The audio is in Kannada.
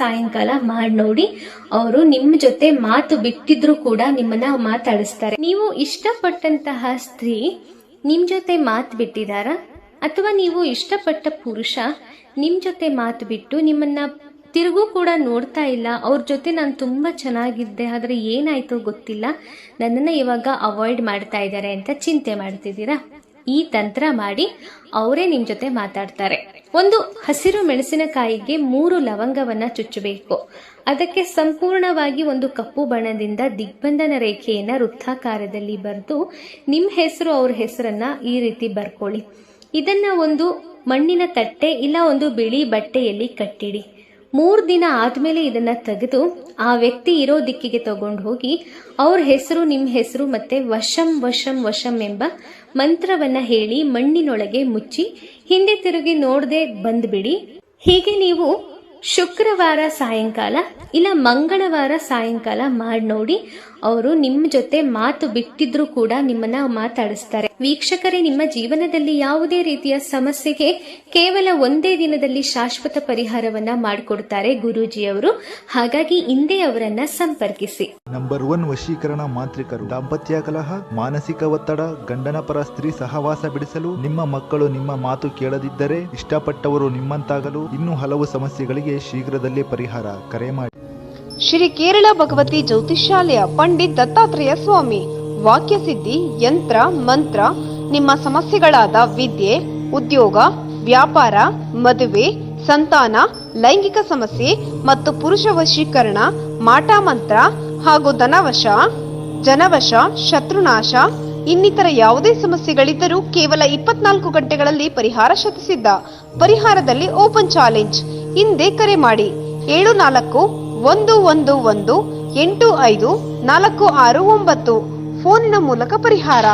ಸಾಯಂಕಾಲ ಮಾಡಿ ನೋಡಿ ಅವರು ನಿಮ್ಮ ಜೊತೆ ಮಾತು ಬಿಟ್ಟಿದ್ರು ಕೂಡ ನಿಮ್ಮನ್ನ ಮಾತಾಡಿಸ್ತಾರೆ. ನೀವು ಇಷ್ಟಪಟ್ಟಂತಹ ಸ್ತ್ರೀ ನಿಮ್ ಜೊತೆ ಮಾತು ಬಿಟ್ಟಿದಾರ? ಅಥವಾ ನೀವು ಇಷ್ಟಪಟ್ಟ ಪುರುಷ ನಿಮ್ ಜೊತೆ ಮಾತು ಬಿಟ್ಟು ನಿಮ್ಮನ್ನ ತಿರುಗೂ ಕೂಡ ನೋಡ್ತಾ ಇಲ್ಲ, ಅವ್ರ ಜೊತೆ ನಾನು ತುಂಬ ಚೆನ್ನಾಗಿದ್ದೆ, ಆದರೆ ಏನಾಯ್ತೋ ಗೊತ್ತಿಲ್ಲ, ನನ್ನನ್ನು ಇವಾಗ ಅವಾಯ್ಡ್ ಮಾಡ್ತಾ ಇದ್ದಾರೆ ಅಂತ ಚಿಂತೆ ಮಾಡ್ತಿದ್ದೀರಾ? ಈ ತಂತ್ರ ಮಾಡಿ ಅವರೇ ನಿಮ್ಮ ಜೊತೆ ಮಾತಾಡ್ತಾರೆ. ಒಂದು ಹಸಿರು ಮೆಣಸಿನಕಾಯಿಗೆ ಮೂರು ಲವಂಗವನ್ನ ಚುಚ್ಚಬೇಕು. ಅದಕ್ಕೆ ಸಂಪೂರ್ಣವಾಗಿ ಒಂದು ಕಪ್ಪು ಬಣ್ಣದಿಂದ ದಿಗ್ಬಂಧನ ರೇಖೆಯನ್ನ ವೃತ್ತಾಕಾರದಲ್ಲಿ ಬರೆದು ನಿಮ್ಮ ಹೆಸರು ಅವ್ರ ಹೆಸರನ್ನ ಈ ರೀತಿ ಬರ್ಕೊಳ್ಳಿ. ಇದನ್ನ ಒಂದು ಮಣ್ಣಿನ ತಟ್ಟೆ ಇಲ್ಲ ಒಂದು ಬಿಳಿ ಬಟ್ಟೆಯಲ್ಲಿ ಕಟ್ಟಿಡಿ. ಮೂರು ದಿನ ಆದಮೇಲೆ ಇದನ್ನ ತೆಗೆದು ಆ ವ್ಯಕ್ತಿ ಇರೋ ದಿಕ್ಕಿಗೆ ತಗೊಂಡು ಹೋಗಿ ಅವ್ರ ಹೆಸರು ನಿಮ್ಮ ಹೆಸರು ಮತ್ತೆ ವಶಂ ವಶಂ ವಶಂ ಎಂಬ ಮಂತ್ರವನ್ನ ಹೇಳಿ ಮಣ್ಣಿನೊಳಗೆ ಮುಚ್ಚಿ ಹಿಂದೆ ತಿರುಗಿ ನೋಡದೆ ಬಂದ್ಬಿಡಿ. ಹೀಗೆ ನೀವು ಶುಕ್ರವಾರ ಸಾಯಂಕಾಲ ಇಲ್ಲ ಮಂಗಳವಾರ ಸಾಯಂಕಾಲ ಮಾಡಿ ನೋಡಿ. ಅವರು ನಿಮ್ಮ ಜೊತೆ ಮಾತು ಬಿಟ್ಟಿದ್ರು ಕೂಡ ನಿಮ್ಮನ್ನ ಮಾತಾಡಿಸ್ತಾರೆ. ವೀಕ್ಷಕರೇ, ನಿಮ್ಮ ಜೀವನದಲ್ಲಿ ಯಾವುದೇ ರೀತಿಯ ಸಮಸ್ಯೆಗೆ ಕೇವಲ ಒಂದೇ ದಿನದಲ್ಲಿ ಶಾಶ್ವತ ಪರಿಹಾರವನ್ನ ಮಾಡಿಕೊಡ್ತಾರೆ ಗುರೂಜಿಯವರು. ಹಾಗಾಗಿ ಹಿಂದೆ ಅವರನ್ನ ಸಂಪರ್ಕಿಸಿ. ನಂಬರ್ ಒನ್ ವಶೀಕರಣ ಮಾಂತ್ರಿಕರು. ದಾಂಪತ್ಯ ಕಲಹ, ಮಾನಸಿಕ ಒತ್ತಡ, ಗಂಡನ ಪರ ಸ್ತ್ರೀ ಸಹವಾಸ ಬಿಡಿಸಲು, ನಿಮ್ಮ ಮಕ್ಕಳು ನಿಮ್ಮ ಮಾತು ಕೇಳದಿದ್ದರೆ ಇಷ್ಟಪಟ್ಟವರು ನಿಮ್ಮಂತಾಗಲು ಇನ್ನೂ ಹಲವು ಸಮಸ್ಯೆಗಳಿಗೆ ಶೀಘ್ರದಲ್ಲೇ ಪರಿಹಾರ. ಕರೆ ಮಾಡಿ. ಶ್ರೀ ಕೇರಳ ಭಗವತಿ ಜ್ಯೋತಿಷ್ಯಾಲಯ ಪಂಡಿತ್ ದತ್ತಾತ್ರೇಯ ಸ್ವಾಮಿ. ವಾಕ್ಯ ಸಿದ್ಧಿ, ಯಂತ್ರ, ಮಂತ್ರ, ನಿಮ್ಮ ಸಮಸ್ಯೆಗಳಾದ ವಿದ್ಯೆ, ಉದ್ಯೋಗ, ವ್ಯಾಪಾರ, ಮದುವೆ, ಸಂತಾನ, ಲೈಂಗಿಕ ಸಮಸ್ಯೆ ಮತ್ತು ಪುರುಷ ವಶೀಕರಣ, ಮಾಟ ಮಂತ್ರ ಹಾಗೂ ಧನವಶ, ಜನವಶ, ಶತ್ರುನಾಶ, ಇನ್ನಿತರ ಯಾವುದೇ ಸಮಸ್ಯೆಗಳಿದ್ದರೂ ಕೇವಲ ಇಪ್ಪತ್ನಾಲ್ಕು ಗಂಟೆಗಳಲ್ಲಿ ಪರಿಹಾರ ಶತಿಸಿದ್ದ. ಪರಿಹಾರದಲ್ಲಿ ಓಪನ್ ಚಾಲೆಂಜ್. ಹಿಂದೆ ಕರೆ ಮಾಡಿ. ಏಳು ನಾಲ್ಕು, ಒಂದು ಒಂದು ಒಂದು, ಎಂಟು, ಐದು, ನಾಲ್ಕು, ಆರು, ಒಂಬತ್ತು. ಫೋನಿನ ಮೂಲಕ ಪರಿಹಾರ.